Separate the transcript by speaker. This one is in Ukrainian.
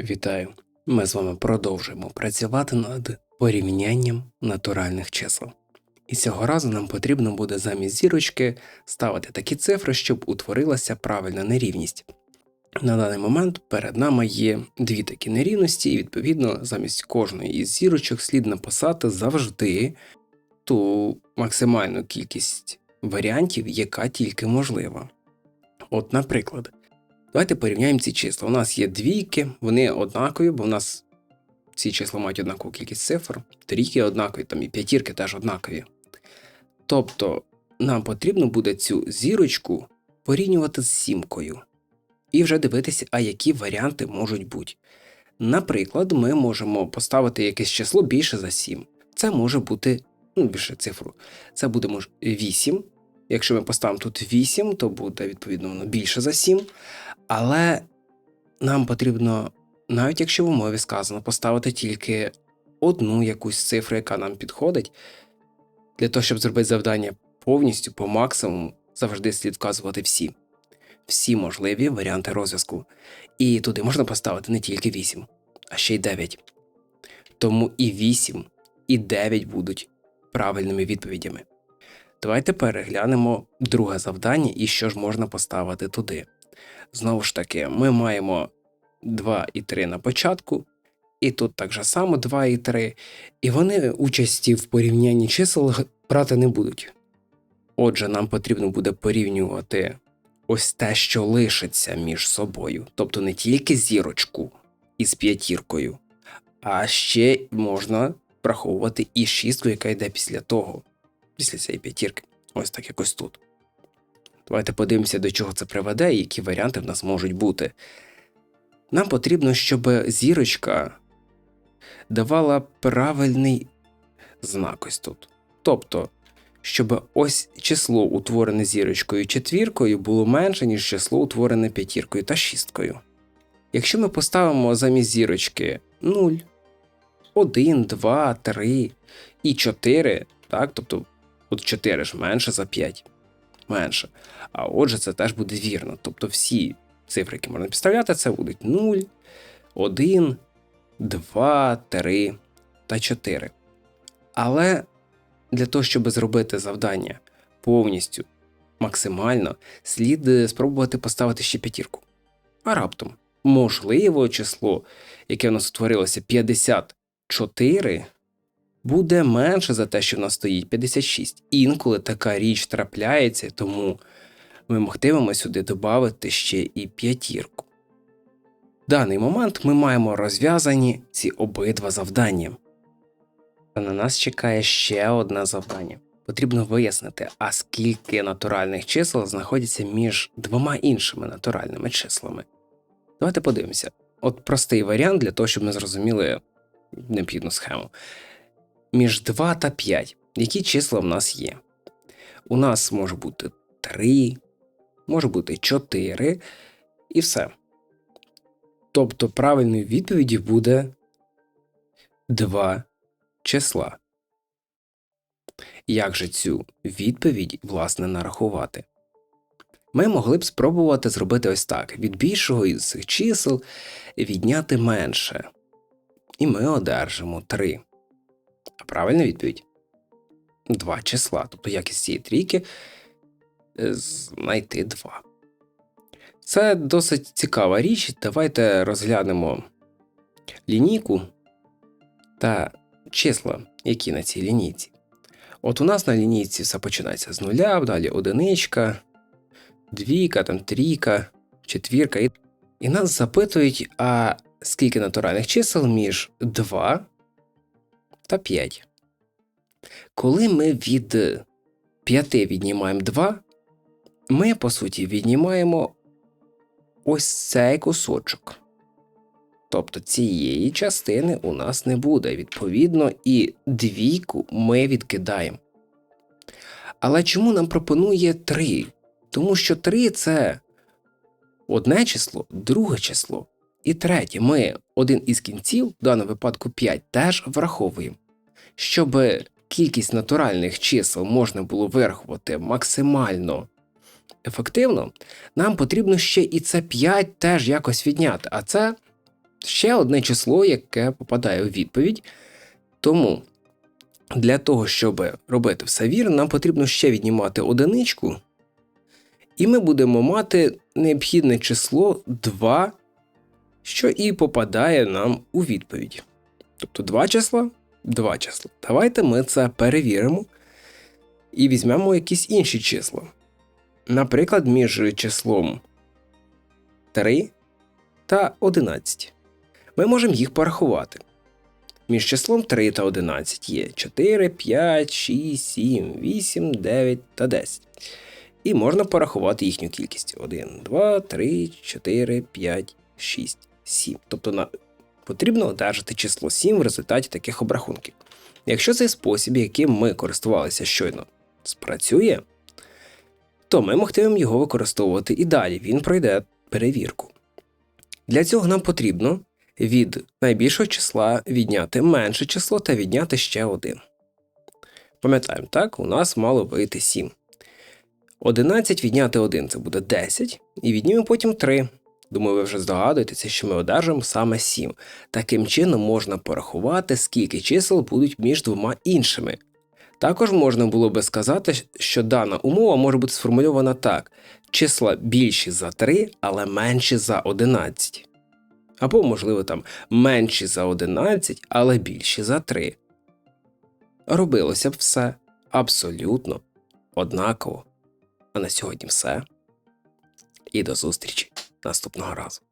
Speaker 1: Вітаю! Ми з вами продовжуємо працювати над порівнянням натуральних чисел. І цього разу нам потрібно буде замість зірочки ставити такі цифри, щоб утворилася правильна нерівність. На даний момент перед нами є дві такі нерівності, і відповідно замість кожної із зірочок слід написати завжди ту максимальну кількість варіантів, яка тільки можлива. От, наприклад, Давайте порівняємо ці числа. У нас є двійки, вони однакові, бо у нас ці числа мають однакову кількість цифр, трійки однакові, там і п'ятірки теж однакові. Тобто нам потрібно буде цю зірочку порівнювати з сімкою. І вже дивитися, а які варіанти можуть бути. Наприклад, ми можемо поставити якесь число більше за 7. Це може бути, ну, більше цифру. Це буде 8. Якщо ми поставимо тут 8, то буде відповідно воно більше за 7. Але нам потрібно, навіть якщо в умові сказано, поставити тільки одну якусь цифру, яка нам підходить. Для того, щоб зробити завдання повністю по максимуму, завжди слід вказувати всі. Всі можливі варіанти розв'язку. І туди можна поставити не тільки 8, а ще й 9. Тому і 8, і 9 будуть правильними відповідями. Давайте переглянемо друге завдання і що ж можна поставити туди. Знову ж таки, ми маємо 2 і 3 на початку, і тут так же само 2 і 3, і вони участі в порівнянні чисел брати не будуть. Отже, нам потрібно буде порівнювати ось те, що лишиться між собою, тобто не тільки зірочку із п'ятіркою, а ще можна враховувати і шістку, яка йде після того, після цієї п'ятірки. Ось так якось тут. Давайте подивимося, до чого це приведе і які варіанти в нас можуть бути. Нам потрібно, щоб зірочка давала правильний знак ось тут. Тобто, щоб ось число, утворене зірочкою четвіркою, було менше, ніж число, утворене п'ятіркою та шісткою. Якщо ми поставимо замість зірочки 0, 1, 2, 3 і 4, так, тобто от 4 ж менше за 5 менше. А отже, це теж буде вірно. Тобто всі цифри, які можна підставляти, це будуть 0, 1, 2, 3 та 4. Але для того, щоб зробити завдання повністю максимально, слід спробувати поставити ще п'ятірку. А раптом, можливо, число, яке у нас утворилося 54, буде менше за те, що в нас стоїть 56. Інколи така річ трапляється, тому ми могтимемо сюди додати ще і п'ятірку. В даний момент ми маємо розв'язані ці обидва завдання. Та На нас чекає ще одне завдання. Потрібно вияснити, а скільки натуральних чисел знаходяться між двома іншими натуральними числами. Давайте подивимося. От простий варіант для того, щоб ми зрозуміли необхідну схему між 2 та 5. Які числа в нас є? У нас може бути 3, може бути 4 і все. Тобто правильною відповіді буде 2 числа. Як же цю відповідь, власне, нарахувати? Ми могли б спробувати зробити ось так: від більшого із цих чисел відняти менше. І ми одержимо 3. Правильна відповідь два числа. Тобто як із цієї трійки е, знайти два. Це досить цікава річ. Давайте розглянемо лінійку та числа, які на цій лінійці. От у нас на лінійці все починається з нуля, далі одиничка, двійка, там трійка, четвірка. І нас запитують, а скільки натуральних чисел між 2 та 5. Коли ми від 5 віднімаємо 2, ми, по суті, віднімаємо ось цей кусочок. Тобто цієї частини у нас не буде. Відповідно, і двійку ми відкидаємо. Але чому нам пропонує 3? Тому що 3 це одне число, друге число. І третє, ми один із кінців, в даному випадку 5, теж враховуємо. Щоб кількість натуральних чисел можна було вирахувати максимально ефективно, нам потрібно ще і це 5 теж якось відняти. А це ще одне число, яке попадає у відповідь. Тому для того, щоб робити все вірно, нам потрібно ще віднімати одиничку, і ми будемо мати необхідне число 2, що і попадає нам у відповідь. Тобто два числа, два числа. Давайте ми це перевіримо і візьмемо якісь інші числа. Наприклад, між числом 3 та 11. Ми можемо їх порахувати. Між числом 3 та 11 є 4, 5, 6, 7, 8, 9 та 10. І можна порахувати їхню кількість: 1, 2, 3, 4, 5, 6, 7. Тобто на... потрібно одержати число 7 в результаті таких обрахунків. Якщо цей спосіб, яким ми користувалися щойно, спрацює, то ми могтимемо його використовувати і далі. Він пройде перевірку. Для цього нам потрібно від найбільшого числа відняти менше число та відняти ще один. Пам'ятаємо, так, у нас мало вийти 7. 11 відняти 1 це буде 10, і віднімемо потім 3. Думаю, ви вже здогадуєтеся, що ми одержимо саме 7. Таким чином можна порахувати, скільки чисел будуть між двома іншими. Також можна було би сказати, що дана умова може бути сформульована так: числа більші за 3, але менші за 11. Або, можливо, там менші за 11, але більші за 3. Робилося б все абсолютно однаково. А на сьогодні все. І до зустрічі наступного разу.